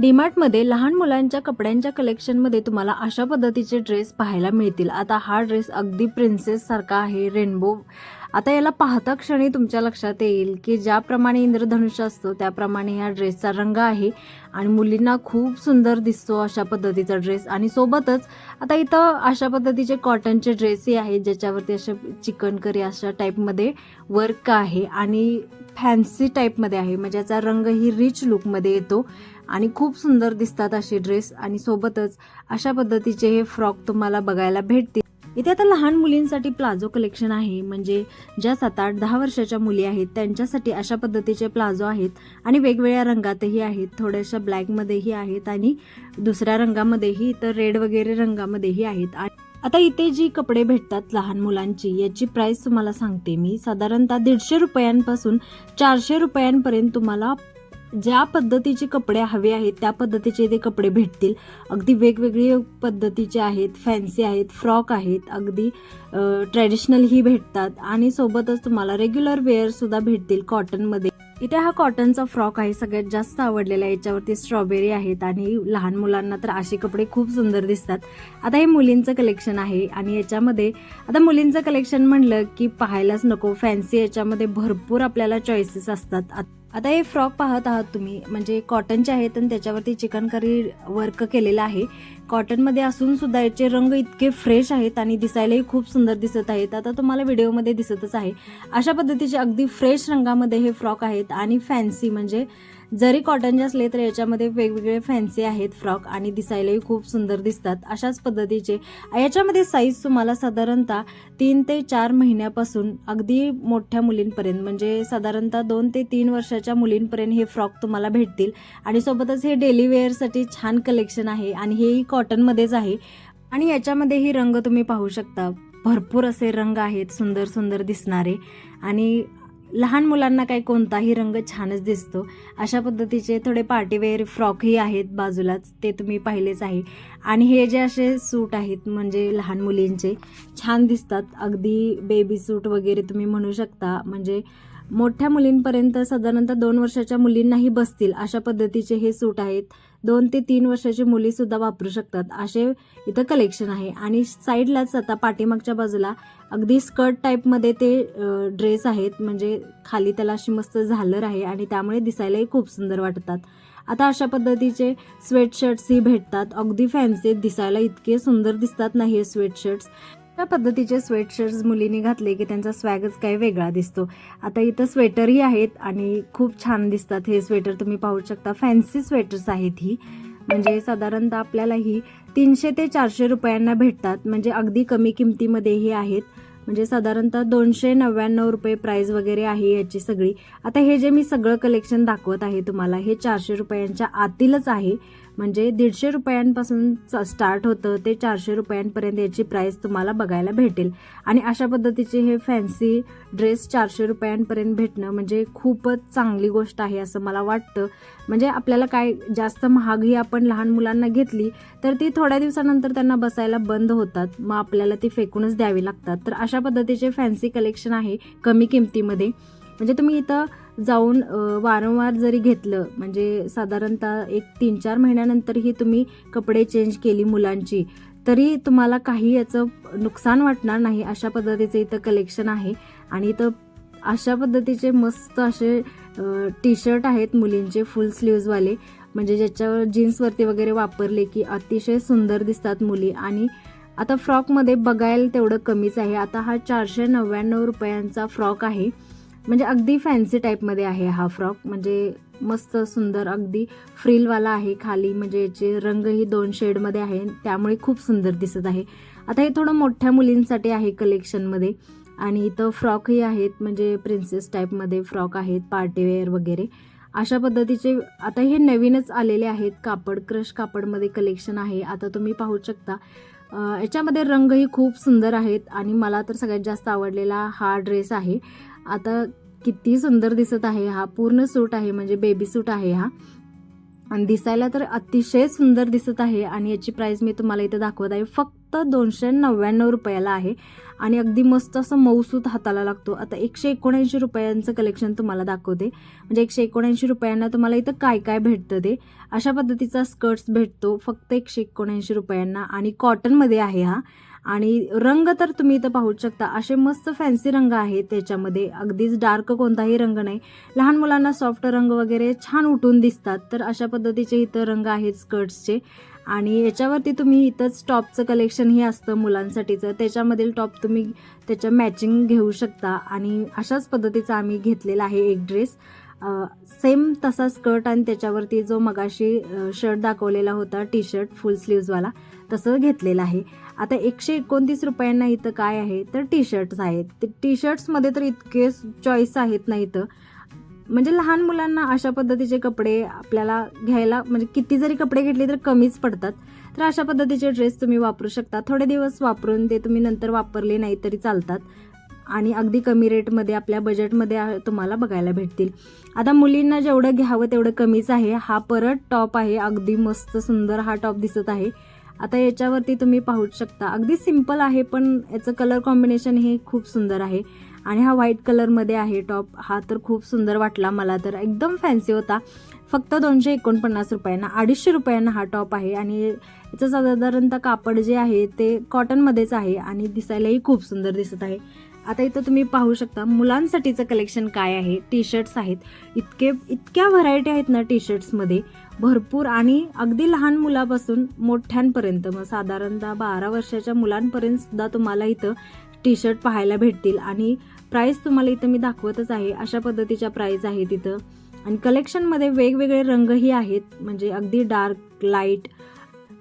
डीमार्टमध्ये लहान मुलांच्या कपड्यांच्या कलेक्शनमध्ये तुम्हाला अशा पद्धतीचे ड्रेस पाहायला मिळतील. आता हा ड्रेस अगदी प्रिन्सेस सारखा आहे रेनबो आता याला पाहता क्षणी तुमच्या लक्षात येईल की ज्याप्रमाणे इंद्रधनुष्य असतो त्याप्रमाणे ह्या ड्रेसचा रंग आहे आणि मुलींना खूप सुंदर दिसतो अशा पद्धतीचा ड्रेस. आणि सोबतच आता इथं अशा पद्धतीचे कॉटनचे ड्रेसही आहेत ज्याच्यावरती अशा चिकन करी अशा टाईपमध्ये वर्क आहे आणि फॅन्सी टाईपमध्ये आहे. म्हणजे याचा रंग ही रिच लुकमध्ये येतो. आणि खूप सुंदर दिसतात असे ड्रेस आणि सोबतच अशा पद्धतीचे हे फ्रॉक तुम्हाला बघायला भेटतील. इथे आता लहान मुलींसाठी प्लाझो कलेक्शन आहे. म्हणजे ज्या सात आठ दहा वर्षाच्या मुली आहेत त्यांच्यासाठी अशा पद्धतीचे प्लाझो आहेत. आणि वेगवेगळ्या रंगातही आहेत. थोड्याशा ब्लॅकमध्येही आहेत आणि दुसऱ्या रंगामध्येही तर रेड वगैरे रंगामध्येही आहेत. आता इथे जी कपडे भेटतात लहान मुलांची याची प्राइस तुम्हाला सांगते मी. साधारणतः दीडशे रुपयांपासून चारशे रुपयांपर्यंत तुम्हाला ज्या पद्धतीचे कपडे हवे आहेत त्या पद्धतीचे ते कपडे भेटतील. अगदी वेगवेगळे पद्धतीचे आहेत फॅन्सी आहेत फ्रॉक आहेत अगदी ट्रॅडिशनलही भेटतात. आणि सोबतच तुम्हाला रेग्युलर वेअरसुद्धा भेटतील कॉटनमध्ये इथे हा कॉटनचा फ्रॉक आहे सगळ्यात जास्त आवडलेला आहे. याच्यावरती स्ट्रॉबेरी आहेत आणि लहान मुलांना तर असे कपडे खूप सुंदर दिसतात. आता हे मुलींचं कलेक्शन आहे आणि याच्यामध्ये आता मुलींचं कलेक्शन म्हणलं की पाहायलाच नको. फॅन्सी याच्यामध्ये भरपूर आपल्याला चॉईसेस असतात. आता हे फ्रॉक पाहत आहात तुम्ही म्हणजे कॉटनचे आहेत आणि त्याच्यावरती चिकनकारी वर्क केलेलं आहे. कॉटनमध्ये असून सुद्धा याचे रंग इतके फ्रेश आहेत आणि दिसायलाही खूप सुंदर दिसत आहेत. आता तुम्हाला व्हिडिओमध्ये दिसतच आहे. अशा पद्धतीचे अगदी फ्रेश रंगामध्ये हे फ्रॉक आहेत आणि फॅन्सी म्हणजे जरी कॉटनचे असले तर याच्यामध्ये वेगवेगळे फॅन्सी आहेत फ्रॉक आणि दिसायलाही खूप सुंदर दिसतात अशाच पद्धतीचे. याच्यामध्ये साईज तुम्हाला साधारणतः तीन ते चार महिन्यापासून अगदी मोठ्या मुलींपर्यंत म्हणजे साधारणतः दोन ते तीन वर्षाच्या मुलींपर्यंत हे फ्रॉक तुम्हाला भेटतील. आणि सोबतच हे डेली वेअरसाठी छान कलेक्शन आहे आणि हेही कॉटनमध्येच आहे. आणि याच्यामध्येही रंग तुम्ही पाहू शकता. भरपूर असे रंग आहेत सुंदर सुंदर दिसणारे. आणि लहान मुलांना काही कोणताही रंग छानच दिसतो. अशा पद्धतीचे थोडे पार्टीवेअर फ्रॉकही आहेत बाजूलाच ते तुम्ही पाहिलेच आहे. आणि हे जे असे सूट आहेत म्हणजे लहान मुलींचे छान दिसतात. अगदी बेबी सूट वगैरे तुम्ही म्हणू शकता. म्हणजे मोठ्या मुलींपर्यंत साधारणतः दोन वर्षाच्या मुलींनाही बसतील अशा पद्धतीचे हे सूट आहेत. दोन ते तीन वर्षाची मुली सुद्धा वापरू शकतात. असे इथं कलेक्शन आहे. आणि साईडलाच आता पाठीमागच्या बाजूला अगदी स्कर्ट टाईपमध्ये ते ड्रेस आहेत. म्हणजे खाली त्याला अशी मस्त झालर आहे आणि त्यामुळे दिसायलाही खूप सुंदर वाटतात. आता अशा पद्धतीचे स्वेटशर्ट्सही भेटतात. अगदी फॅन्सी दिसायला इतके सुंदर दिसतात नाही हे स्वेटशर्ट्स त्या पद्धतीचे स्वेटशर्ट्स मुलींनी घातले की त्यांचा स्वॅगच काही वेगळा दिसतो. आता इथं स्वेटरही आहेत आणि खूप छान दिसतात. हे स्वेटर तुम्ही पाहू शकता. फॅन्सी स्वेटर्स आहेत ही. म्हणजे साधारणतः आपल्याला ही तीनशे ते चारशे रुपयांना भेटतात. म्हणजे अगदी कमी किमतीमध्येही आहेत. म्हणजे साधारणतः दोनशे नव्याण्णव रुपये प्राईज वगैरे आहे याची सगळी. आता हे जे मी सगळं कलेक्शन दाखवत आहे तुम्हाला हे चारशे रुपयांच्या आतीलच आहे. म्हणजे दीडशे रुपयांपासून स्टार्ट होतं ते चारशे रुपयांपर्यंत याची प्राईस तुम्हाला बघायला भेटेल. आणि अशा पद्धतीचे हे फॅन्सी ड्रेस चारशे रुपयांपर्यंत भेटणं म्हणजे खूपच चांगली गोष्ट आहे असं मला वाटतं. म्हणजे आपल्याला काय जास्त महागही आपण लहान मुलांना घेतली तर ती थोड्या दिवसानंतर त्यांना बसायला बंद होतात. मग आपल्याला ती फेकूनच द्यावी लागतात. तर अशा पद्धतीचे फॅन्सी कलेक्शन आहे कमी किमतीमध्ये. म्हणजे तुम्ही इथं जाऊन वारंवार जरी घेतलं म्हणजे साधारणतः एक तीन चार महिन्यानंतरही तुम्ही कपडे चेंज केली मुलांची तरी तुम्हाला काही याचं नुकसान वाटणार नाही अशा पद्धतीचं इथं कलेक्शन आहे. आणि इथं अशा पद्धतीचे मस्त असे टी शर्ट आहेत मुलींचे फुल स्लीव्जवाले म्हणजे ज्याच्यावर जीन्सवरती वगैरे वापरले की अतिशय सुंदर दिसतात मुली. आणि आता फ्रॉकमध्ये बघायला तेवढं कमीच आहे. आता हा चारशे नव्याण्णव रुपयांचा फ्रॉक आहे. म्हणजे अगदी फॅन्सी टाईपमध्ये आहे हा फ्रॉक म्हणजे मस्त सुंदर अगदी फ्रिलवाला आहे खाली. म्हणजे याचे रंगही दोन शेडमध्ये आहे. त्यामुळे खूप सुंदर दिसत आहे. आता हे थोडं मोठ्या मुलींसाठी आहे कलेक्शनमध्ये आणि इथं फ्रॉकही आहेत. म्हणजे प्रिन्सेस टाईपमध्ये फ्रॉक आहेत पार्टीवेअर वगैरे. अशा पद्धतीचे आता हे नवीनच आलेले आहेत. कापड क्रश कापडमध्ये कलेक्शन आहे. आता तुम्ही पाहू शकता. याच्यामध्ये रंगही खूप सुंदर आहेत आणि मला तर सगळ्यात जास्त आवडलेला हा ड्रेस आहे. आता किती सुंदर दिसत आहे. हा पूर्ण सूट आहे म्हणजे बेबी सूट आहे हा. आणि दिसायला तर अतिशय सुंदर दिसत आहे आणि याची प्राइस मी तुम्हाला इथे दाखवत आहे. फक्त फक्त दोनशे नव्याण्णव रुपयाला आहे. आणि अगदी मस्त असं मऊसूत हाताला लागतो. आता एकशे एकोणऐंशी रुपयांचं कलेक्शन तुम्हाला दाखवते. म्हणजे एकशे एकोणऐंशी रुपयांना तुम्हाला इथं काय काय भेटतं ते. अशा पद्धतीचा स्कर्ट्स भेटतो. फक्त एकशे एकोणऐंशी रुपयांना. आणि कॉटनमध्ये आहे हा. आणि रंग तर तुम्ही इथं पाहू शकता. असे मस्त फॅन्सी रंग आहेत त्याच्यामध्ये. अगदीच डार्क कोणताही रंग नाही. लहान मुलांना सॉफ्ट रंग वगैरे छान उठून दिसतात. तर अशा पद्धतीचे इथं रंग आहेत स्कर्ट्सचे आणि याच्यावरती तुम्ही इथंच टॉपचं कलेक्शनही असतं मुलांसाठीचं. त्याच्यामधील टॉप तुम्ही त्याच्या मॅचिंग घेऊ शकता. आणि अशाच पद्धतीचा आम्ही घेतलेला आहे एक ड्रेस सेम तसा स्कर्ट आणि त्याच्यावरती जो मगाशी शर्ट दाखवलेला होता टी शर्ट फुल स्लीव्जवाला तसं घेतलेलं आहे. आता एकशे एकोणतीस रुपयांना इथं काय आहे? तर टी शर्ट्स आहेत. ते टी शर्ट्समध्ये तर इतके चॉईस आहेत ना इथं. म्हणजे लहान मुलांना अशा पद्धतीचे कपडे आपल्याला घ्यायला म्हणजे किती जरी कपडे घेतले तर कमीच पडतात. तर अशा पद्धतीचे ड्रेस तुम्ही वापरू शकता. थोडे दिवस वापरून ते तुम्ही नंतर वापरले नाही तरी चालतात. आणि अगदी कमी रेटमध्ये आपल्या बजेटमध्ये तुम्हाला बघायला भेटतील. आता मुलींना जेवढं घ्यावं तेवढं कमीच आहे. हा परत टॉप आहे. अगदी मस्त सुंदर हा टॉप दिसत आहे. आता याच्यावरती तुम्ही पाहूच शकता. अगदी सिंपल आहे पण याचं कलर कॉम्बिनेशन हे खूप सुंदर आहे. आणि हा व्हाईट कलरमध्ये आहे टॉप हा तर खूप सुंदर वाटला मला तर. एकदम फॅन्सी होता. फक्त दोनशे एकोणपन्नास रुपयांना अडीचशे रुपयांना हा टॉप आहे. आणि याचं साधारणतः कापड जे आहे ते कॉटनमध्येच आहे आणि दिसायलाही खूप सुंदर दिसत आहे. आता इथं तुम्ही पाहू शकता मुलांसाठीचं कलेक्शन काय आहे? टी शर्ट्स आहेत. इतके इतक्या व्हरायटी आहेत ना टी शर्ट्समध्ये भरपूर आणि अगदी लहान मुलापासून मोठ्यांपर्यंत मग साधारणतः बारा वर्षाच्या मुलांपर्यंत सुद्धा तुम्हाला इथं टी शर्ट पाहायला भेटतील. आणि प्राईस तुम्हाला इथं मी दाखवतच आहे. अशा पद्धतीच्या प्राईज आहेत इथं. आणि कलेक्शनमध्ये वेगवेगळे रंगही आहेत. म्हणजे अगदी डार्क लाइट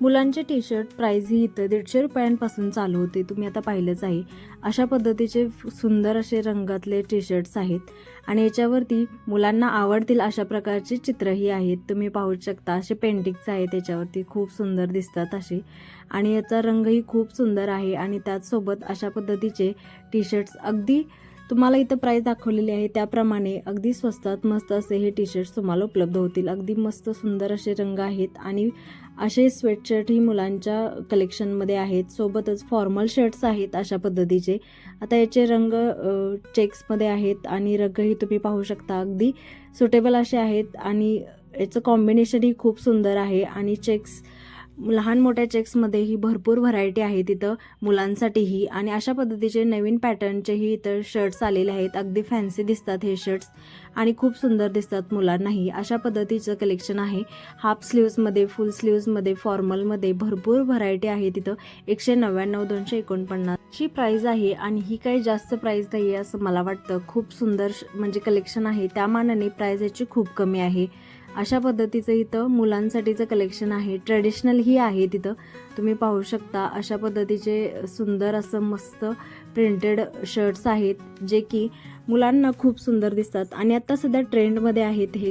मुलांचे टी शर्ट प्राईज ही इथं दीडशे रुपयांपासून चालू होते. तुम्ही आता पाहिलंच आहे. अशा पद्धतीचे सुंदर असे रंगातले टी शर्ट्स आहेत. आणि याच्यावरती मुलांना आवडतील अशा प्रकारची चित्रही आहेत. तुम्ही पाहू शकता असे पेंटिंग्स आहेत त्याच्यावरती खूप सुंदर दिसतात असे. आणि याचा रंगही खूप सुंदर आहे. आणि त्याचसोबत अशा पद्धतीचे टी शर्ट्स अगदी तुम्हाला इथं प्राईस दाखवलेली आहे. त्याप्रमाणे अगदी स्वस्तात मस्त असे हे टी शर्ट्स तुम्हाला उपलब्ध होतील. अगदी मस्त सुंदर असे रंग आहेत आणि असे स्वेटशर्टही मुलांच्या कलेक्शनमध्ये आहेत. सोबतच फॉर्मल शर्ट्स आहेत अशा पद्धतीचे. आता याचे रंग चेक्समध्ये आहेत आणि रंगही तुम्ही पाहू शकता. अगदी सुटेबल असे आहेत आणि याचं कॉम्बिनेशनही खूप सुंदर आहे आणि चेक्स लहान मोठ्या चेक्समध्येही भरपूर व्हरायटी आहे तिथं मुलांसाठीही. आणि अशा पद्धतीचे नवीन पॅटर्नचेही इतर शर्ट्स आलेले आहेत. अगदी फॅन्सी दिसतात हे शर्ट्स आणि खूप सुंदर दिसतात मुलांनाही. अशा पद्धतीचं कलेक्शन आहे. हाफ स्लीव्समध्ये फुल स्लीव्समध्ये फॉर्मलमध्ये भरपूर व्हरायटी आहे तिथं. एकशे नव्याण्णव दोनशे एकोणपन्नासची प्राईज आहे. आणि ही काही जास्त प्राईज नाही आहे असं मला वाटतं. खूप सुंदर श- म्हणजे कलेक्शन आहे. त्या मानाने प्राईज याची खूप कमी आहे. अशा पद्धतीचं इथं मुलांसाठीचं कलेक्शन आहे. ट्रेडिशनलही आहे तिथं. तुम्ही पाहू शकता अशा पद्धतीचे सुंदर असं मस्त प्रिंटेड शर्ट्स आहेत जे की मुलांना खूप सुंदर दिसतात. आणि आत्ता सध्या ट्रेंडमध्ये आहेत हे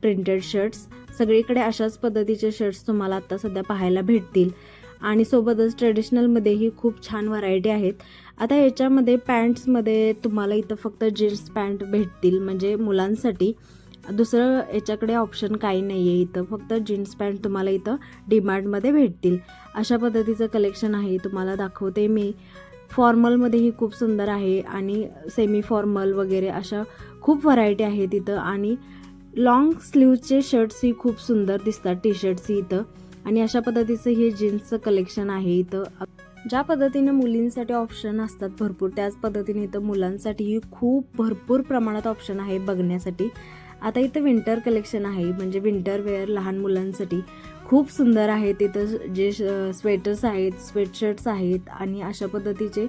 प्रिंटेड शर्ट्स सगळीकडे अशाच पद्धतीचे शर्ट्स तुम्हाला आत्ता सध्या पाहायला भेटतील. आणि सोबतच ट्रेडिशनलमध्येही खूप छान व्हरायटी आहेत. आता याच्यामध्ये पॅन्ट्समध्ये तुम्हाला इथं फक्त जीन्स पॅन्ट भेटतील म्हणजे मुलांसाठी. दुसरं याच्याकडे ऑप्शन काही नाही आहे इथं. फक्त जीन्स पॅन्ट तुम्हाला इथं डीमार्टमध्ये भेटतील. अशा पद्धतीचं कलेक्शन आहे तुम्हाला दाखवते मी. फॉर्मलमध्येही खूप सुंदर आहे आणि सेमी फॉर्मल वगैरे अशा खूप व्हरायटी आहे तिथं आणि लॉंग स्लीवचे शर्ट्सही खूप सुंदर दिसतात टी शर्ट्सही इथं. आणि अशा पद्धतीचं हे जीन्सचं कलेक्शन आहे इथं. ज्या पद्धतीने मुलींसाठी ऑप्शन असतात भरपूर त्याच पद्धतीने इथं मुलांसाठीही खूप भरपूर प्रमाणात ऑप्शन आहे बघण्यासाठी. आता इथं विंटर कलेक्शन आहे. म्हणजे विंटर वेअर लहान मुलांसाठी खूप सुंदर आहे. तिथं जे स्वेटर्स आहेत स्वेटशर्ट्स आहेत आणि अशा पद्धतीचे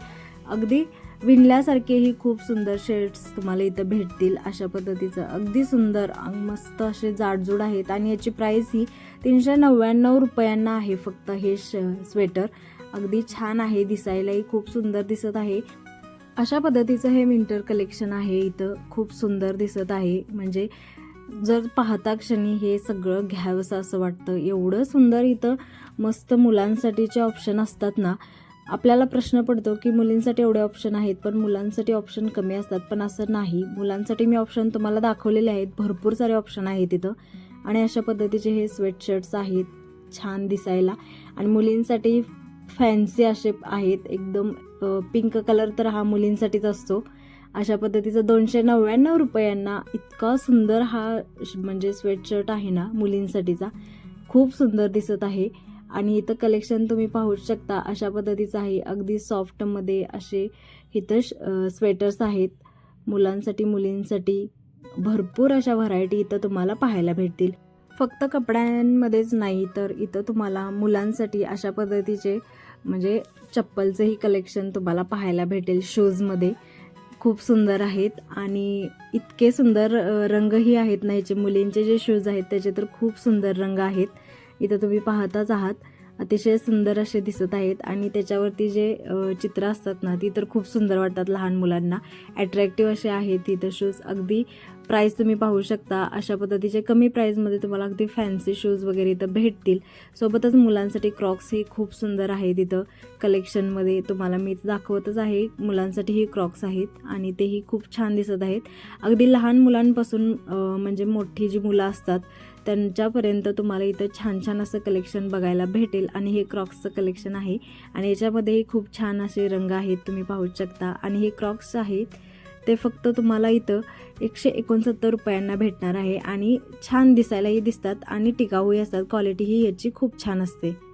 अगदी विणल्यासारखेही खूप सुंदर शर्ट्स तुम्हाला इथं भेटतील. अशा पद्धतीचं अगदी सुंदर मस्त असे जाडजूड आहेत. आणि याची प्राईस ही तीनशे नव्याण्णव रुपयांना आहे फक्त हे श स्वेटर अगदी छान आहे. दिसायलाही खूप सुंदर दिसत आहे. अशा पद्धतीचं हे विंटर कलेक्शन आहे इथं खूप सुंदर दिसत आहे. म्हणजे जर पाहता क्षणी हे सगळं घ्यावंसं असं वाटतं. एवढं सुंदर इथं मस्त मुलांसाठीचे ऑप्शन असतात ना. आपल्याला प्रश्न पडतो की मुलींसाठी एवढे ऑप्शन आहेत पण मुलांसाठी ऑप्शन कमी असतात. पण असं नाही. मुलांसाठी मी ऑप्शन तुम्हाला दाखवलेले आहेत. भरपूर सारे ऑप्शन आहेत तिथं आणि अशा पद्धतीचे हे स्वेटशर्ट्स आहेत. छान दिसायला. आणि मुलींसाठी फॅन्सी असे आहेत. एकदम पिंक कलर तर हा मुलींसाठीच असतो. अशा पद्धतीचा दोनशे नव्याण्णव रुपयांना इतका सुंदर हा श- म्हणजे स्वेटशर्ट आहे ना मुलींसाठीचा. खूप सुंदर दिसत आहे. आणि इथं कलेक्शन तुम्ही पाहू शकता अशा पद्धतीचं आहे. अगदी सॉफ्टमध्ये असे इथं स्वेटर्स आहेत. मुलांसाठी मुलींसाठी भरपूर अशा व्हरायटी इथं तुम्हाला पाहायला भेटतील. फक्त कपड्यांमध्येच नाही तर इथं तुम्हाला मुलांसाठी अशा पद्धतीचे म्हणजे चप्पलचंही कलेक्शन तुम्हाला पाहायला भेटेल शूजमध्ये खूप सुंदर आहेत आणि इतके सुंदर रंगही आहेत ना ह्याचे मुलींचे जे शूज आहेत त्याचे तर खूप सुंदर रंग आहेत. इथं तुम्ही पाहताच आहात. अतिशय सुंदर असे दिसत आहेत आणि त्याच्यावरती जे चित्र असतात ना ती तर खूप सुंदर वाटतात लहान मुलांना. ॲट्रॅक्टिव्ह असे आहेत तिथं शूज अगदी प्राईस तुम्ही पाहू शकता. अशा पद्धतीचे कमी प्राईजमध्ये तुम्हाला अगदी फॅन्सी शूज वगैरे इथं भेटतील. सोबतच मुलांसाठी क्रॉक्स हे खूप सुंदर आहेत इथं कलेक्शनमध्ये तुम्हाला मी इथं दाखवतच आहे. मुलांसाठीही क्रॉक्स आहेत आणि तेही खूप छान दिसत आहेत. अगदी लहान मुलांपासून म्हणजे मोठी जी मुलं असतात त्यांच्यापर्यंत तुम्हाला इथं छान छान असं कलेक्शन बघायला भेटेल आणि हे क्रॉक्सचं कलेक्शन आहे. आणि याच्यामध्येही खूप छान असे रंग आहेत तुम्ही पाहू शकता. आणि हे क्रॉक्स आहेत ते फक्त तुम्हाला इथं एकशे एकोणसत्तर रुपयांना भेटणार आहे आणि छान दिसायलाही दिसतात आणि टिकाऊही असतात. क्वालिटी ही याची खूप छान असते.